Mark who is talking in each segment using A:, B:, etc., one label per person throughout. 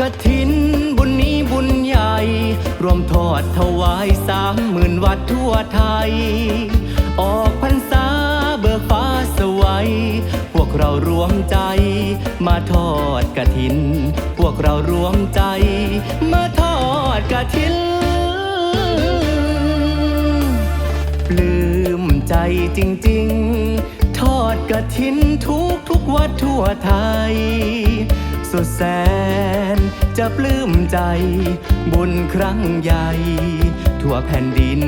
A: กระถิน บุญนี้บุญใหญ่ รวมทอดถวายสามหมื่นวัดทั่วไทย ออกพรรษาเบิกฟ้าสวัยพวกเรารวมใจ มาทอดกระถิน พวกเรารวมใจ มาทอดกระถินปลื้มใจจริง ๆ ทอดกระถินทุกทุกวัดทั่วไทย สุดแสน จะปลื้มใจ บุญครั้งใหญ่ ทั่วแผ่นดิน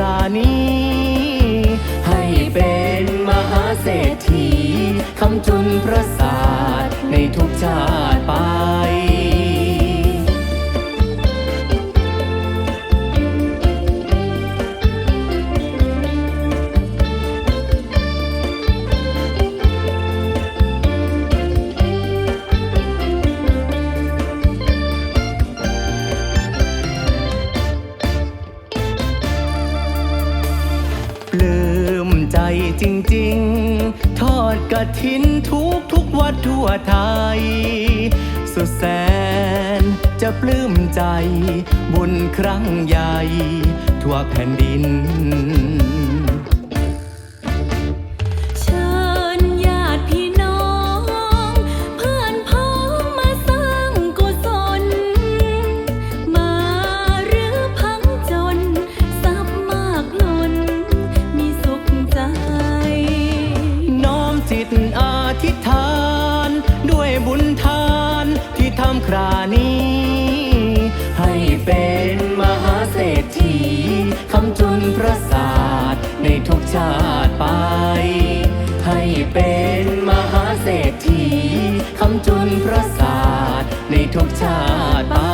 A: รานี้ ให้เป็นมหาเศรษฐีคำจุนประสาทในทุกชา จจริง ๆ ทอดกระถินทุกทุกวัดทั่วไทย สุดแสนจะปลื้มใจ บุญครั้งใหญ่ ทั่วแผ่นดิน จิตอธิษฐาน ด้วยบุญทานที่ทำครานี้ ให้เป็นมหาเศรษฐีคำจุนประศาสาทในทุกชาติไป ให้เป็นมหาเศรษฐีคำจุนประศาสาทในทุกชาติไป